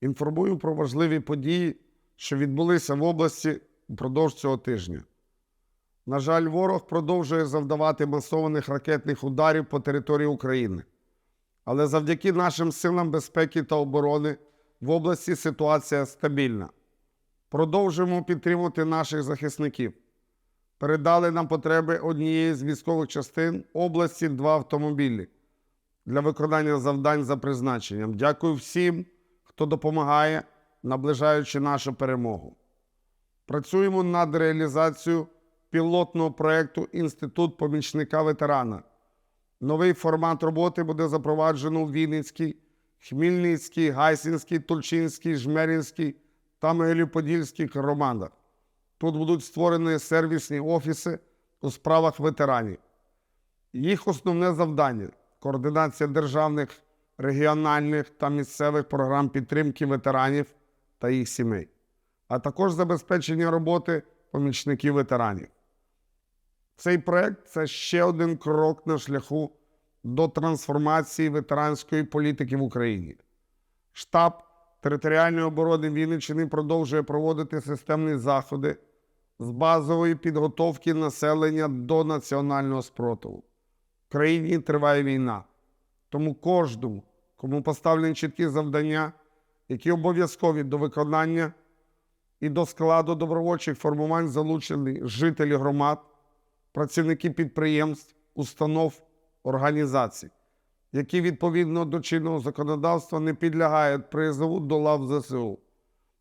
Інформую про важливі події, що відбулися в області впродовж цього тижня. На жаль, ворог продовжує завдавати масованих ракетних ударів по території України. Але завдяки нашим силам безпеки та оборони в області ситуація стабільна. Продовжуємо підтримувати наших захисників. Передали нам потреби однієї з військових частин області два автомобілі для виконання завдань за призначенням. Дякую всім, хто допомагає, наближаючи нашу перемогу. Працюємо над реалізацією пілотного проєкту Інститут помічника ветерана. Новий формат роботи буде запроваджено у Вінницькій, Хмільницькій, Гайсинській, Тульчинській, Жмеринській та Могилів-Подільських громадах. Тут будуть створені сервісні офіси у справах ветеранів. Їх основне завдання координація державних, регіональних та місцевих програм підтримки ветеранів та їх сімей, а також забезпечення роботи помічників ветеранів. Цей проект це ще один крок на шляху до трансформації ветеранської політики в Україні. Штаб територіальної оборони Вінниччини продовжує проводити системні заходи з базової підготовки населення до національного спротиву. В країні триває війна, тому кожному, кому поставлені чіткі завдання, які обов'язкові до виконання і до складу добровольчих формувань залучені жителі громад, працівники підприємств, установ, організацій, які відповідно до чинного законодавства не підлягають призову до лав ЗСУ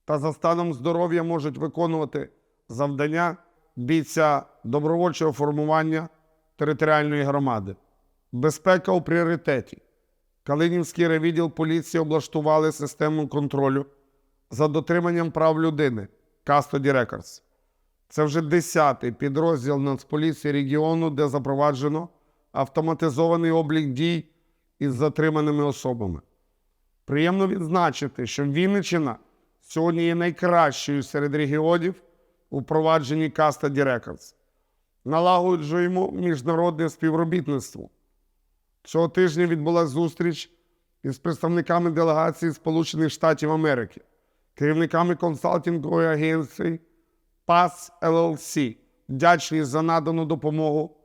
та за станом здоров'я можуть виконувати завдання бійця добровольчого формування територіальної громади. Безпека у пріоритеті. Калинівський райвідділ поліції облаштували систему контролю за дотриманням прав людини Custody Records. Це вже десятий підрозділ Нацполіції регіону, де запроваджено автоматизований облік дій із затриманими особами. Приємно відзначити, що Вінниччина сьогодні є найкращою серед регіонів у провадженні Custody Records. Налагоджуємо міжнародне співробітництво. Цього тижня відбулася зустріч із представниками делегації Сполучених Штатів Америки, керівниками консалтингової агенції PAS LLC. Вдячні за надану допомогу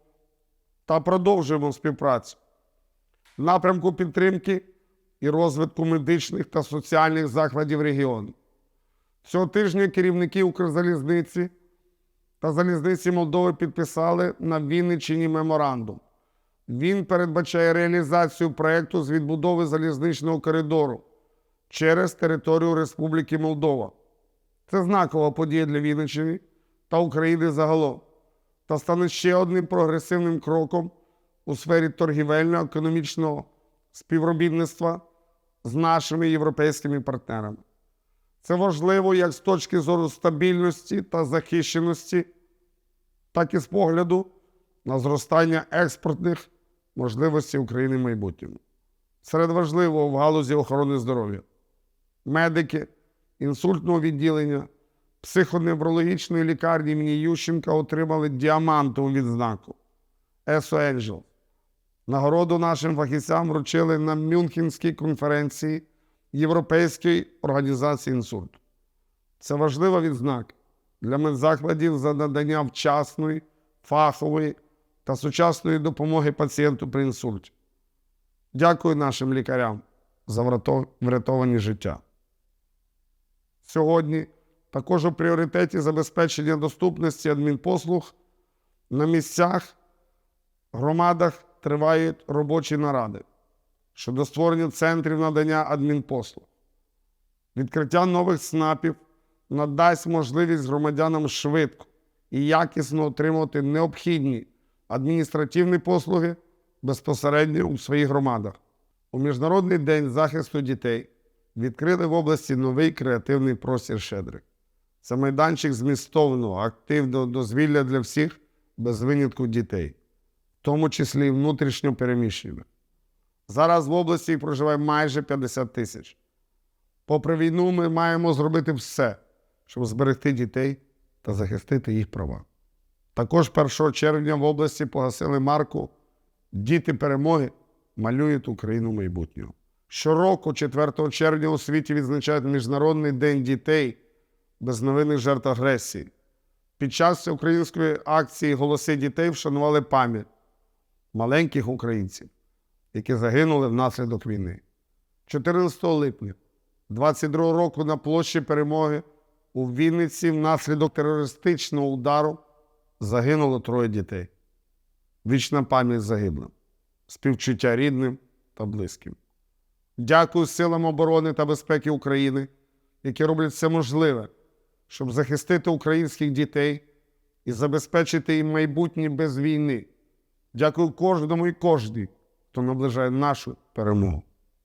та продовжуємо співпрацю в напрямку підтримки і розвитку медичних та соціальних закладів регіону. Цього тижня керівники Укрзалізниці та залізниці Молдови підписали на Вінниччині меморандум. Він передбачає реалізацію проєкту з відбудови залізничного коридору через територію Республіки Молдова. Це знакова подія для Вінниччини та України загалом та стане ще одним прогресивним кроком у сфері торгівельно-економічного співробітництва з нашими європейськими партнерами. Це важливо як з точки зору стабільності та захищеності, так і з погляду на зростання експортних можливостей України в майбутньому. Серед важливого в галузі охорони здоров'я, медики, інсультного відділення, психоневрологічної лікарні імені Ющенка отримали діамантову відзнаку ЕСО Енджел. Нагороду нашим фахівцям вручили на Мюнхенській конференції Європейської організації інсульту. Це важлива відзнака для медзакладів за надання вчасної, фахової та сучасної допомоги пацієнту при інсульті. Дякую нашим лікарям за врятовані життя. Сьогодні також у пріоритеті забезпечення доступності адмінпослуг на місцях, громадах тривають робочі наради щодо створення центрів надання адмінпослуг. Відкриття нових СНАПів надасть можливість громадянам швидко і якісно отримувати необхідні адміністративні послуги безпосередньо у своїх громадах. У Міжнародний день захисту дітей відкрили в області новий креативний простір Щедрик. Це майданчик змістовного, активного дозвілля для всіх без винятку дітей, в тому числі і внутрішньо переміщених. Зараз в області проживає майже 50 тисяч. Попри війну, ми маємо зробити все, щоб зберегти дітей та захистити їх права. Також 1 червня в області погасили марку Діти перемоги малюють Україну майбутнього. Щороку, 4 червня, у світі відзначають Міжнародний день дітей без новинних жертв агресії. Під час української акції Голоси дітей вшанували пам'ять маленьких українців, які загинули внаслідок війни. 14 липня 22 року на площі перемоги у Вінниці внаслідок терористичного удару загинуло троє дітей. Вічна пам'ять загиблим, співчуття рідним та близьким. Дякую силам оборони та безпеки України, які роблять все можливе, щоб захистити українських дітей і забезпечити їм майбутнє без війни. Дякую кожному і кожній, хто наближає нашу перемогу.